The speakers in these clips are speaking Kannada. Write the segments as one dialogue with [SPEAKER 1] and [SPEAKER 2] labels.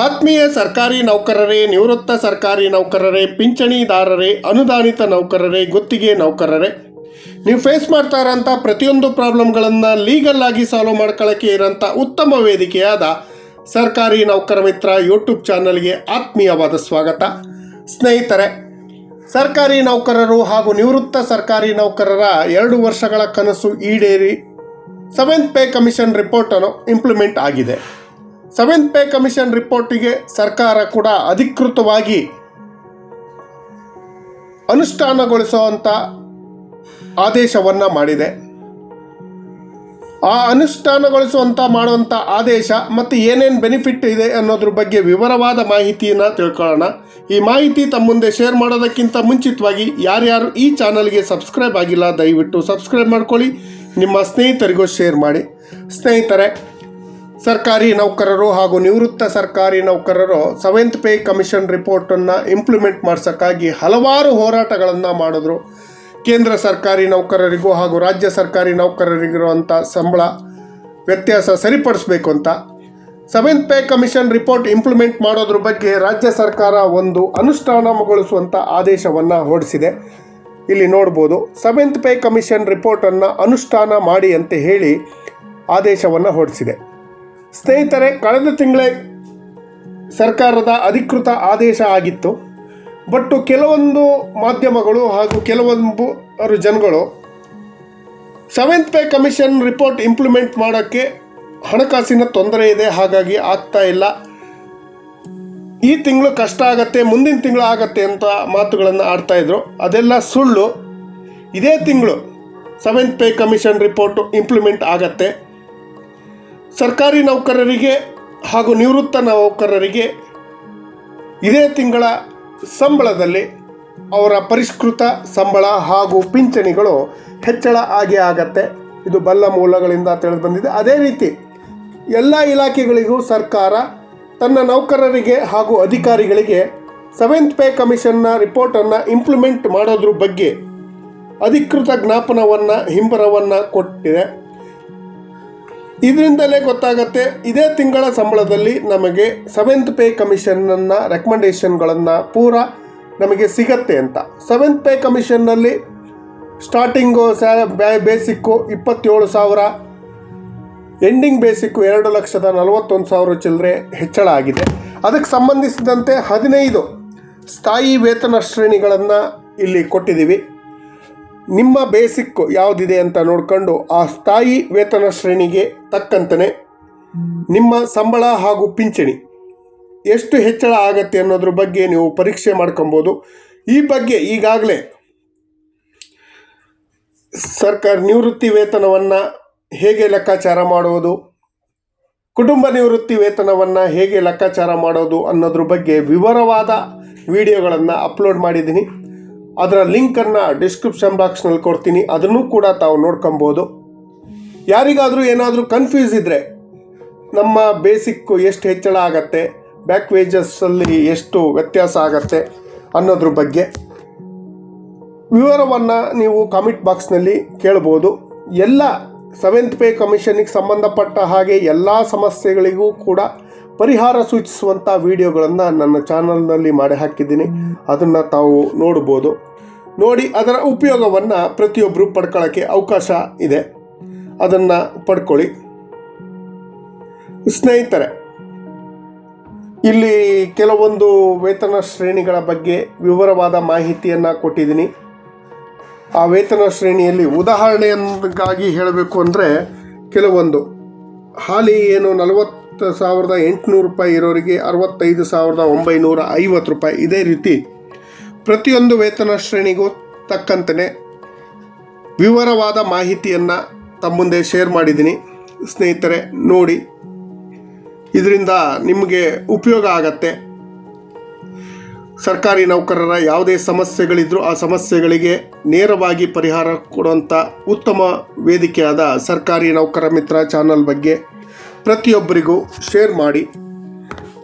[SPEAKER 1] ಆತ್ಮೀಯ ಸರ್ಕಾರಿ ನೌಕರರೇ, ನಿವೃತ್ತ ಸರ್ಕಾರಿ ನೌಕರರೇ, ಪಿಂಚಣಿದಾರರೇ, ಅನುದಾನಿತ ನೌಕರರೇ, ಗುತ್ತಿಗೆ ನೌಕರರೇ. ನೀವು ಫೇಸ್ ಮಾಡ್ತಾ ಇರೋಂಥ ಪ್ರತಿಯೊಂದು ಪ್ರಾಬ್ಲಮ್ಗಳನ್ನು ಲೀಗಲ್ ಆಗಿ ಸಾಲ್ವ್ ಮಾಡ್ಕೊಳ್ಳೋಕ್ಕೆ ಇರೋಂಥ ಉತ್ತಮ ವೇದಿಕೆಯಾದ ಸರ್ಕಾರಿ ನೌಕರ ಮಿತ್ರ ಯೂಟ್ಯೂಬ್ ಚಾನಲ್ಗೆ ಆತ್ಮೀಯವಾದ ಸ್ವಾಗತ. ಸ್ನೇಹಿತರೆ, ಸರ್ಕಾರಿ ನೌಕರರು ಹಾಗೂ ನಿವೃತ್ತ ಸರ್ಕಾರಿ ನೌಕರರ ಎರಡು ವರ್ಷಗಳ ಕನಸು ಈಡೇರಿ ಸೆವೆಂತ್ ಪೇ ಕಮಿಷನ್ ರಿಪೋರ್ಟನ್ನು ಇಂಪ್ಲಿಮೆಂಟ್ ಆಗಿದೆ. ಸೆವೆಂತ್ ಪೇ ಕಮಿಷನ್ ರಿಪೋರ್ಟಿಗೆ ಸರ್ಕಾರ ಕೂಡ ಅಧಿಕೃತವಾಗಿ ಅನುಷ್ಠಾನಗೊಳಿಸುವಂಥ ಆದೇಶವನ್ನು ಮಾಡಿದೆ. ಆ ಅನುಷ್ಠಾನಗೊಳಿಸುವಂಥ ಮಾಡುವಂಥ ಆದೇಶ ಮತ್ತು ಏನೇನು ಬೆನಿಫಿಟ್ ಇದೆ ಅನ್ನೋದ್ರ ಬಗ್ಗೆ ವಿವರವಾದ ಮಾಹಿತಿಯನ್ನು ತಿಳ್ಕೊಳ್ಳೋಣ. ಈ ಮಾಹಿತಿ ತಮ್ಮ ಮುಂದೆ ಶೇರ್ ಮಾಡೋದಕ್ಕಿಂತ ಮುಂಚಿತವಾಗಿ ಯಾರ್ಯಾರು ಈ ಚಾನಲ್ಗೆ ಸಬ್ಸ್ಕ್ರೈಬ್ ಆಗಿಲ್ಲ ದಯವಿಟ್ಟು ಸಬ್ಸ್ಕ್ರೈಬ್ ಮಾಡ್ಕೊಳ್ಳಿ. ನಿಮ್ಮ ಸ್ನೇಹಿತರಿಗೂ ಶೇರ್ ಮಾಡಿ. ಸ್ನೇಹಿತರೆ ಸರ್ಕಾರಿ ನೌಕರರು ಹಾಗೂ ನಿವೃತ್ತ ಸರ್ಕಾರಿ ನೌಕರರು ಸೆವೆಂತ್ ಪೇ ಕಮಿಷನ್ ರಿಪೋರ್ಟನ್ನು ಇಂಪ್ಲಿಮೆಂಟ್ ಮಾಡ್ಸೋಕ್ಕಾಗಿ ಹಲವಾರು ಹೋರಾಟಗಳನ್ನು ಮಾಡಿದ್ರು. ಕೇಂದ್ರ ಸರ್ಕಾರಿ ನೌಕರರಿಗೂ ಹಾಗೂ ರಾಜ್ಯ ಸರ್ಕಾರಿ ನೌಕರರಿಗಿರುವಂಥ ಸಂಬಳ ವ್ಯತ್ಯಾಸ ಸರಿಪಡಿಸ್ಬೇಕು ಅಂತ. Seventh pay commission report implement ಮಾಡೋದ್ರ ಬಗ್ಗೆ ರಾಜ್ಯ ಸರ್ಕಾರ ಒಂದು ಅನುಷ್ಠಾನಗೊಳಿಸುವಂಥ ಆದೇಶವನ್ನು ಹೊರಡಿಸಿದೆ. ಇಲ್ಲಿ ನೋಡ್ಬೋದು, ಸೆವೆಂತ್ ಪೇ ಕಮಿಷನ್ ರಿಪೋರ್ಟನ್ನು ಅನುಷ್ಠಾನ ಮಾಡಿ ಅಂತ ಹೇಳಿ ಆದೇಶವನ್ನು ಹೊರಡಿಸಿದೆ. ಸ್ನೇಹಿತರೆ, ಕಳೆದ ತಿಂಗಳೇ ಸರ್ಕಾರದ ಅಧಿಕೃತ ಆದೇಶ ಆಗಿತ್ತು. ಬಟ್ ಕೆಲವೊಂದು ಮಾಧ್ಯಮಗಳು ಹಾಗೂ ಕೆಲವೊಂದು ಜನಗಳು seventh pay commission report implement ಮಾಡೋಕ್ಕೆ ಹಣಕಾಸಿನ ತೊಂದರೆ ಇದೆ, ಹಾಗಾಗಿ ಆಗ್ತಾ ಇಲ್ಲ. ಈ ತಿಂಗಳು ಕಷ್ಟ ಆಗತ್ತೆ, ಮುಂದಿನ ತಿಂಗಳು ಆಗತ್ತೆ ಅಂತ ಮಾತುಗಳನ್ನು ಆಡ್ತಾಯಿದ್ರು ಅದೆಲ್ಲ ಸುಳ್ಳು. ಇದೇ ತಿಂಗಳು seventh pay commission report implement ಆಗತ್ತೆ. ಸರ್ಕಾರಿ ನೌಕರರಿಗೆ ಹಾಗೂ ನಿವೃತ್ತ ನೌಕರರಿಗೆ ಇದೇ ತಿಂಗಳ ಸಂಬಳದಲ್ಲಿ ಅವರ ಪರಿಷ್ಕೃತ ಸಂಬಳ ಹಾಗೂ ಪಿಂಚಣಿಗಳು ಹೆಚ್ಚಳ ಆಗೇ ಆಗತ್ತೆ. ಇದು ಬಲ್ಲ ಮೂಲಗಳಿಂದ ತಿಳಿದು ಬಂದಿದೆ. ಅದೇ ರೀತಿ ಎಲ್ಲ ಇಲಾಖೆಗಳಿಗೂ ಸರ್ಕಾರ ತನ್ನ ನೌಕರರಿಗೆ ಹಾಗೂ ಅಧಿಕಾರಿಗಳಿಗೆ ಸೆವೆಂತ್ ಪೇ ಕಮಿಷನ್ನ ರಿಪೋರ್ಟನ್ನು ಇಂಪ್ಲಿಮೆಂಟ್ ಮಾಡೋದ್ರ ಬಗ್ಗೆ ಅಧಿಕೃತ ಜ್ಞಾಪನವನ್ನು ಹಿಂಬರವನ್ನು ಕೊಟ್ಟಿದೆ. ಇದರಿಂದಲೇ ಗೊತ್ತಾಗತ್ತೆ, ಇದೇ ತಿಂಗಳ ಸಂಬಳದಲ್ಲಿ ನಮಗೆ ಸೆವೆಂತ್ ಪೇ ಕಮಿಷನ್ನ ರೆಕಮೆಂಡೇಷನ್ಗಳನ್ನು ಪೂರ ನಮಗೆ ಸಿಗತ್ತೆ ಅಂತ. ಸೆವೆಂತ್ ಪೇ ಕಮಿಷನ್ನಲ್ಲಿ ಸ್ಟಾರ್ಟಿಂಗು ಸ್ಯಾ ಬೇಸಿಕ್ಕು ಇಪ್ಪತ್ತೇಳು ಸಾವಿರ ಎಂಡಿಂಗ್ ಬೇಸಿಕ್ಕು ಎರಡು ಲಕ್ಷದ ನಲವತ್ತೊಂದು ಸಾವಿರ ಚಿಲ್ಲರೆ ಹೆಚ್ಚಳ ಆಗಿದೆ. ಅದಕ್ಕೆ ಸಂಬಂಧಿಸಿದಂತೆ ಹದಿನೈದು ಸ್ಥಾಯಿ ವೇತನ ಶ್ರೇಣಿಗಳನ್ನು ಇಲ್ಲಿ ಕೊಟ್ಟಿದ್ದೀವಿ. ನಿಮ್ಮ ಬೇಸಿಕ್ ಯಾವುದಿದೆ ಅಂತ ನೋಡಿಕೊಂಡು ಆ ಸ್ಥಾಯಿ ವೇತನ ಶ್ರೇಣಿಗೆ ತಕ್ಕಂತೆ ನಿಮ್ಮ ಸಂಬಳ ಹಾಗೂ ಪಿಂಚಣಿ ಎಷ್ಟು ಹೆಚ್ಚಳ ಆಗತ್ತೆ ಅನ್ನೋದ್ರ ಬಗ್ಗೆ ನೀವು ಪರೀಕ್ಷೆ ಮಾಡ್ಕೊಬೋದು. ಈ ಬಗ್ಗೆ ಈಗಾಗಲೇ ಸರ್ಕಾರ ನಿವೃತ್ತಿ ವೇತನವನ್ನು ಹೇಗೆ ಲೆಕ್ಕಾಚಾರ ಮಾಡುವುದು, ಕುಟುಂಬ ನಿವೃತ್ತಿ ವೇತನವನ್ನು ಹೇಗೆ ಲೆಕ್ಕಾಚಾರ ಮಾಡೋದು ಅನ್ನೋದ್ರ ಬಗ್ಗೆ ವಿವರವಾದ ವಿಡಿಯೋಗಳನ್ನು ಅಪ್ಲೋಡ್ ಮಾಡಿದ್ದೀನಿ. ಅದರ ಲಿಂಕನ್ನು ಡಿಸ್ಕ್ರಿಪ್ಷನ್ ಬಾಕ್ಸ್ನಲ್ಲಿ ಕೊಡ್ತೀನಿ. ಅದನ್ನು ಕೂಡ ತಾವು ನೋಡ್ಕೊಬೋದು. ಯಾರಿಗಾದರೂ ಏನಾದರೂ ಕನ್ಫ್ಯೂಸ್ ಇದ್ದರೆ ನಮ್ಮ ಬೇಸಿಕ್ಕು ಎಷ್ಟು ಹೆಚ್ಚಳ ಆಗತ್ತೆ ಬ್ಯಾಕ್ ವೇಜಸ್ಸಲ್ಲಿ ಎಷ್ಟು ವ್ಯತ್ಯಾಸ ಆಗತ್ತೆ ಅನ್ನೋದ್ರ ಬಗ್ಗೆ ವಿವರವನ್ನು ನೀವು ಕಾಮೆಂಟ್ ಬಾಕ್ಸ್ನಲ್ಲಿ ಕೇಳ್ಬೋದು. ಎಲ್ಲ ಸೆವೆಂತ್ ಪೇ ಕಮಿಷನಿಗೆ ಸಂಬಂಧಪಟ್ಟ ಹಾಗೆ ಎಲ್ಲ ಸಮಸ್ಯೆಗಳಿಗೂ ಕೂಡ ಪರಿಹಾರ ಸೂಚಿಸುವಂಥ ವಿಡಿಯೋಗಳನ್ನು ನನ್ನ ಚಾನಲ್ನಲ್ಲಿ ಮಾಡಿ ಹಾಕಿದ್ದೀನಿ. ಅದನ್ನು ತಾವು ನೋಡ್ಬೋದು. ನೋಡಿ, ಅದರ ಉಪಯೋಗವನ್ನು ಪ್ರತಿಯೊಬ್ಬರು ಪಡ್ಕೊಳ್ಳೋಕ್ಕೆ ಅವಕಾಶ ಇದೆ. ಅದನ್ನು ಪಡ್ಕೊಳ್ಳಿ. ಸ್ನೇಹಿತರೆ, ಇಲ್ಲಿ ಕೆಲವೊಂದು ವೇತನ ಶ್ರೇಣಿಗಳ ಬಗ್ಗೆ ವಿವರವಾದ ಮಾಹಿತಿಯನ್ನು ಕೊಟ್ಟಿದ್ದೀನಿ. ಆ ವೇತನ ಶ್ರೇಣಿಯಲ್ಲಿ ಉದಾಹರಣೆಗಾಗಿ ಹೇಳಬೇಕು ಅಂದರೆ ಕೆಲವೊಂದು. ಹಾಲಿ ಏನು ನಲವತ್ತು ಸಾವಿರದ ಎಂಟುನೂರು ರೂಪಾಯಿ ಇರೋರಿಗೆ ಅರವತ್ತೈದು ಸಾವಿರದ ಒಂಬೈನೂರ ಐವತ್ತು ರೂಪಾಯಿ ಇದೇ ರೀತಿ ಪ್ರತಿಯೊಂದು ವೇತನ ಶ್ರೇಣಿಗೂ ತಕ್ಕಂತೆ ವಿವರವಾದ ಮಾಹಿತಿಯನ್ನು ತಮ್ಮ ಮುಂದೆ ಶೇರ್ ಮಾಡಿದ್ದೀನಿ. ಸ್ನೇಹಿತರೆ, ನೋಡಿ. ಇದರಿಂದ ನಿಮಗೆ ಉಪಯೋಗ ಆಗತ್ತೆ. ಸರ್ಕಾರಿ ನೌಕರರ ಯಾವುದೇ ಸಮಸ್ಯೆಗಳಿದ್ರೂ ಆ ಸಮಸ್ಯೆಗಳಿಗೆ ನೇರವಾಗಿ ಪರಿಹಾರ ಕೊಡುವಂಥ ಉತ್ತಮ ವೇದಿಕೆಯಾದ ಸರ್ಕಾರಿ ನೌಕರ ಮಿತ್ರ ಚಾನಲ್ ಬಗ್ಗೆ ಪ್ರತಿಯೊಬ್ಬರಿಗೂ ಶೇರ್ ಮಾಡಿ,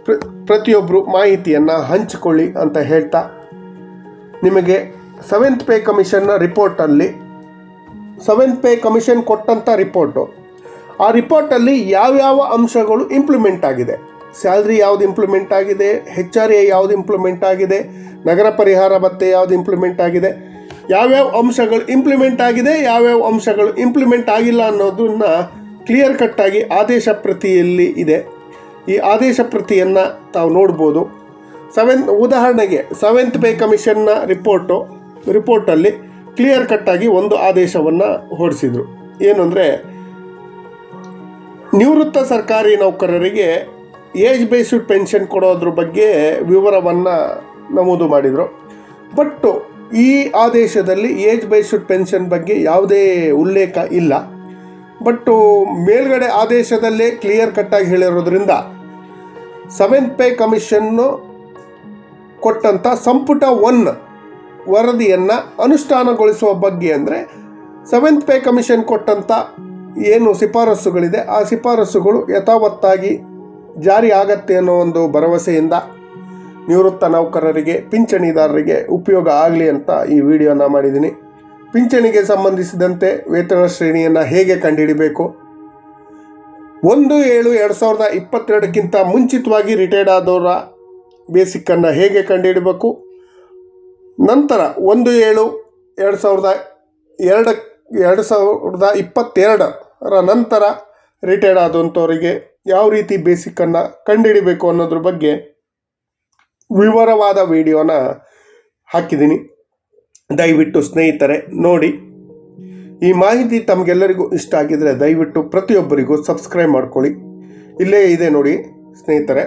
[SPEAKER 1] ಪ್ರ ಪ್ರತಿಯೊಬ್ಬರು ಮಾಹಿತಿಯನ್ನು ಹಂಚಿಕೊಳ್ಳಿ ಅಂತ ಹೇಳ್ತಾ, ನಿಮಗೆ ಸೆವೆಂತ್ ಪೇ ಕಮಿಷನ್ನ ರಿಪೋರ್ಟಲ್ಲಿ ಸೆವೆಂತ್ ಪೇ ಕಮಿಷನ್ ಕೊಟ್ಟಂಥ ರಿಪೋರ್ಟು ಆ ರಿಪೋರ್ಟಲ್ಲಿ ಯಾವ್ಯಾವ ಅಂಶಗಳು ಇಂಪ್ಲಿಮೆಂಟ್ ಆಗಿದೆ? ಸ್ಯಾಲ್ರಿ ಯಾವ್ದು ಇಂಪ್ಲಿಮೆಂಟ್ ಆಗಿದೆ? ಹೆಚ್ ಆರ್ ಎ ಯಾವ್ದು ಇಂಪ್ಲಿಮೆಂಟ್ ಆಗಿದೆ? ನಗರ ಪರಿಹಾರ ಭತ್ತೆ ಯಾವ್ದು ಇಂಪ್ಲಿಮೆಂಟ್ ಆಗಿದೆ? ಯಾವ್ಯಾವ ಅಂಶಗಳು ಇಂಪ್ಲಿಮೆಂಟ್ ಆಗಿದೆ? ಯಾವ್ಯಾವ ಅಂಶಗಳು ಇಂಪ್ಲಿಮೆಂಟ್ ಆಗಿಲ್ಲ ಅನ್ನೋದನ್ನ ಕ್ಲಿಯರ್ ಕಟ್ಟಾಗಿ ಆದೇಶ ಪ್ರತಿಯಲ್ಲಿ ಇದೆ. ಈ ಆದೇಶ ಪ್ರತಿಯನ್ನು ತಾವು ನೋಡ್ಬೋದು. ಸೆವೆನ್ ಉದಾಹರಣೆಗೆ ಸೆವೆಂತ್ ಪೇ ಕಮಿಷನ್ನ ರಿಪೋರ್ಟು ರಿಪೋರ್ಟಲ್ಲಿ ಕ್ಲಿಯರ್ ಕಟ್ಟಾಗಿ ಒಂದು ಆದೇಶವನ್ನು ಹೊರಡಿಸಿದರು. ಏನು ಅಂದರೆ ನಿವೃತ್ತ ಸರ್ಕಾರಿ ನೌಕರರಿಗೆ ಏಜ್ ಬೇಸ್ಡ್ ಪೆನ್ಷನ್ ಕೊಡೋದ್ರ ಬಗ್ಗೆ ವಿವರವನ್ನು ನಮೂದು ಮಾಡಿದರು. ಬಟ್ಟು ಈ ಆದೇಶದಲ್ಲಿ ಏಜ್ ಬೇಸ್ಡ್ ಪೆನ್ಷನ್ ಬಗ್ಗೆ ಯಾವುದೇ ಉಲ್ಲೇಖ ಇಲ್ಲ. ಬಟ್ಟು ಮೇಲ್ಗಡೆ ಆದೇಶದಲ್ಲೇ ಕ್ಲಿಯರ್ ಕಟ್ಟಾಗಿ ಹೇಳಿರೋದ್ರಿಂದ ಸೆವೆಂತ್ ಪೇ ಕಮಿಷನ್ನು ಕೊಟ್ಟಂಥ ಸಂಪುಟ ಒನ್ ವರದಿಯನ್ನು ಅನುಷ್ಠಾನಗೊಳಿಸುವ ಬಗ್ಗೆ ಅಂದರೆ ಸೆವೆಂತ್ ಪೇ ಕಮಿಷನ್ ಕೊಟ್ಟಂಥ ಏನು ಶಿಫಾರಸುಗಳಿದೆ, ಆ ಶಿಫಾರಸುಗಳು ಯಥಾವತ್ತಾಗಿ ಜಾರಿ ಆಗತ್ತೆ ಅನ್ನೋ ಒಂದು ಭರವಸೆಯಿಂದ ನಿವೃತ್ತ ನೌಕರರಿಗೆ, ಪಿಂಚಣಿದಾರರಿಗೆ ಉಪಯೋಗ ಆಗಲಿ ಅಂತ ಈ ವಿಡಿಯೋನ ಮಾಡಿದ್ದೀನಿ. ಪಿಂಚಣಿಗೆ ಸಂಬಂಧಿಸಿದಂತೆ ವೇತನ ಶ್ರೇಣಿಯನ್ನು ಹೇಗೆ ಕಂಡುಹಿಡಿಬೇಕು? ಒಂದು ಏಳು ಎರಡು ಸಾವಿರದ ಇಪ್ಪತ್ತೆರಡಕ್ಕಿಂತ ಮುಂಚಿತವಾಗಿ ರಿಟೈರ್ಡ್ ಆದವರ ಬೇಸಿಕ್ಕನ್ನು ಹೇಗೆ ಕಂಡುಹಿಡಬೇಕು? ನಂತರ ಒಂದು ಏಳು ಎರಡು ಸಾವಿರದ ಎರಡು ಎರಡು ಸಾವಿರದ ಇಪ್ಪತ್ತೆರಡರ ನಂತರ ರಿಟೈರ್ಡ್ ಆದಂಥವರಿಗೆ ಯಾವ ರೀತಿ ಬೇಸಿಕ್ಕನ್ನು ಕಂಡುಹಿಡಿಬೇಕು ಅನ್ನೋದ್ರ ಬಗ್ಗೆ ವಿವರವಾದ ವಿಡಿಯೋನ ಹಾಕಿದ್ದೀನಿ. ದಯವಿಟ್ಟು ಸ್ನೇಹಿತರೆ, ನೋಡಿ. ಈ ಮಾಹಿತಿ ತಮಗೆಲ್ಲರಿಗೂ ಇಷ್ಟ ಆಗಿದರೆ ದಯವಿಟ್ಟು ಪ್ರತಿಯೊಬ್ಬರಿಗೂ ಸಬ್ಸ್ಕ್ರೈಬ್ ಮಾಡ್ಕೊಳ್ಳಿ. ಇಲ್ಲೇ ಇದೆ ನೋಡಿ ಸ್ನೇಹಿತರೆ,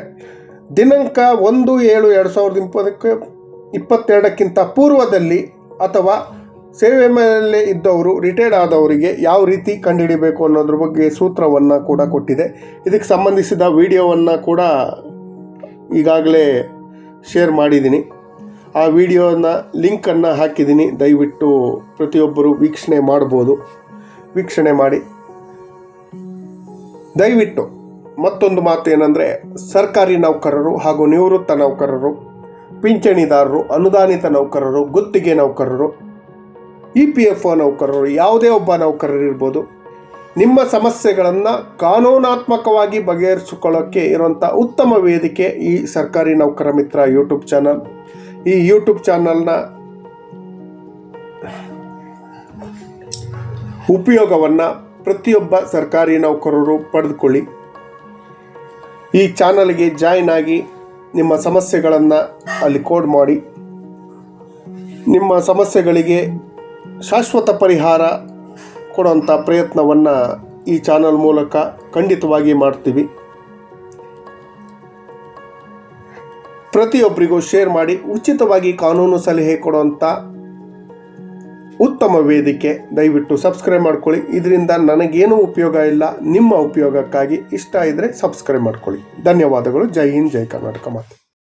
[SPEAKER 1] ದಿನಾಂಕ ಒಂದು ಏಳು ಎರಡು ಸಾವಿರದ ಇಪ್ಪತ್ತಕ್ಕೆ, ಇಪ್ಪತ್ತೆರಡಕ್ಕಿಂತ ಪೂರ್ವದಲ್ಲಿ ಅಥವಾ ಸೇವೆ ಮೇಲೆ ಇದ್ದವರು ರಿಟೈರ್ಡ್ ಆದವರಿಗೆ ಯಾವ ರೀತಿ ಕಂಡುಹಿಡಿಬೇಕು ಅನ್ನೋದ್ರ ಬಗ್ಗೆ ಸೂತ್ರವನ್ನು ಕೂಡ ಕೊಟ್ಟಿದೆ. ಇದಕ್ಕೆ ಸಂಬಂಧಿಸಿದ ವಿಡಿಯೋವನ್ನು ಕೂಡ ಈಗಾಗಲೇ ಶೇರ್ ಮಾಡಿದ್ದೀನಿ. ಆ ವಿಡಿಯೋನ ಲಿಂಕನ್ನು ಹಾಕಿದ್ದೀನಿ. ದಯವಿಟ್ಟು ಪ್ರತಿಯೊಬ್ಬರು ವೀಕ್ಷಣೆ ಮಾಡ್ಬೋದು. ವೀಕ್ಷಣೆ ಮಾಡಿ. ದಯವಿಟ್ಟು ಮತ್ತೊಂದು ಮಾತು ಏನಂದರೆ ಸರ್ಕಾರಿ ನೌಕರರು ಹಾಗೂ ನಿವೃತ್ತ ನೌಕರರು, ಪಿಂಚಣಿದಾರರು, ಅನುದಾನಿತ ನೌಕರರು, ಗುತ್ತಿಗೆ ನೌಕರರು, ಇ ಪಿ ಎಫ್ ಒ ನೌಕರರು, ಯಾವುದೇ ಒಬ್ಬ ನೌಕರರಿರ್ಬೋದು. ನಿಮ್ಮ ಸಮಸ್ಯೆಗಳನ್ನು ಕಾನೂನಾತ್ಮಕವಾಗಿ ಬಗೆಹರಿಸಿಕೊಳ್ಳೋಕ್ಕೆ ಇರುವಂಥ ಉತ್ತಮ ವೇದಿಕೆ ಈ ಸರ್ಕಾರಿ ನೌಕರ ಮಿತ್ರ ಯೂಟ್ಯೂಬ್ ಚಾನಲ್. ಈ ಯೂಟ್ಯೂಬ್ ಚಾನಲ್ನ ಉಪಯೋಗವನ್ನು ಪ್ರತಿಯೊಬ್ಬ ಸರ್ಕಾರಿ ನೌಕರರು ಪಡೆದುಕೊಳ್ಳಿ. ಈ ಚಾನಲ್ಗೆ ಜಾಯಿನ್ ಆಗಿ ನಿಮ್ಮ ಸಮಸ್ಯೆಗಳನ್ನು ಅಲ್ಲಿ ಕೋಡ್ ಮಾಡಿ. ನಿಮ್ಮ ಸಮಸ್ಯೆಗಳಿಗೆ ಶಾಶ್ವತ ಪರಿಹಾರ ಕೊಡುವಂಥ ಪ್ರಯತ್ನವನ್ನು ಈ ಚಾನಲ್ ಮೂಲಕ ಖಂಡಿತವಾಗಿ ಮಾಡ್ತೀವಿ. ಪ್ರತಿಯೊಬ್ಬರಿಗೂ ಶೇರ್ ಮಾಡಿ ಉಚಿತವಾಗಿ ಕಾನೂನು ಸಲಹೆ ಕೊಡುವಂಥ ಉತ್ತಮ ವೇದಿಕೆ. ದಯವಿಟ್ಟು ಸಬ್ಸ್ಕ್ರೈಬ್ ಮಾಡ್ಕೊಳ್ಳಿ. ಇದರಿಂದ ನನಗೇನು ಉಪಯೋಗ ಇಲ್ಲ, ನಿಮ್ಮ ಉಪಯೋಗಕ್ಕಾಗಿ ಇಷ್ಟ ಇದ್ದರೆ ಸಬ್ಸ್ಕ್ರೈಬ್ ಮಾಡ್ಕೊಳ್ಳಿ. ಧನ್ಯವಾದಗಳು. ಜೈ ಹಿಂದ್, ಜೈ ಕರ್ನಾಟಕ ಮಾತು.